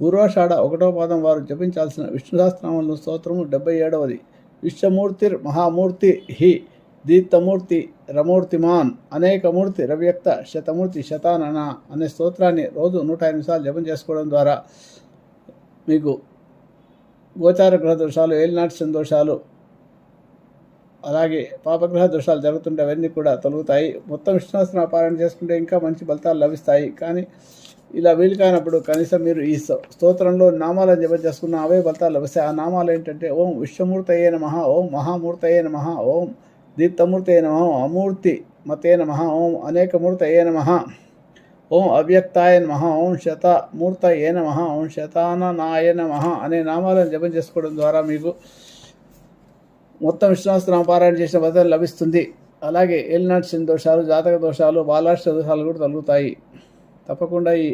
పూర్వాషాఢ ఒకటో పాదం వారు జపించాల్సిన విష్ణు సహస్రనామంలో స్తోత్రము డెబ్బై ఏడవది విశ్వమూర్తిర్ మహామూర్తి హి దీప్తమూర్తి రమూర్తిమాన్ అనేకమూర్తి రవ్యక్త శతమూర్తి శతానన అనే స్తోత్రాన్ని రోజు నూట ఎనిమిది సార్లు జపం చేసుకోవడం ద్వారా మీకు గోచార గ్రహ దోషాలు ఏలినాటి సందోషాలు అలాగే పాపగ్రహ దోషాలు జరుగుతుంటే అవన్నీ కూడా తొలుగుతాయి. మొత్తం విష్ణుస్త్రం పారాయణ చేసుకుంటే ఇంకా మంచి ఫలితాలు లభిస్తాయి. కానీ ఇలా వీలు కానప్పుడు కనీసం మీరు ఈ స్తోత్రంలో నామాలను జపం చేసుకున్న అవే ఫలితాలు లభిస్తాయి. ఆ నామాలు ఏంటంటే ఓం విశ్వమూర్తయే నమ ఓం మహామూర్తయే నమ ఓం దీప్తమూర్తయే నమ అమూర్తి మతే నమ ఓం అనేకమూర్తయే నమ ఓం అవ్యక్తాయ నమ ఓం శతమూర్తయే నమ ఓం శతాననాయ నమ అనే నామాలను జపం చేసుకోవడం ద్వారా మీకు మొత్తం విశ్వాసనామ పారాయణ చేసిన ఫలితం లభిస్తుంది. అలాగే ఏలినాటి శని దోషాలు జాతక దోషాలు బాలాష్ట దోషాలు కూడా తొలుగుతాయి. తప్పకుండా ఈ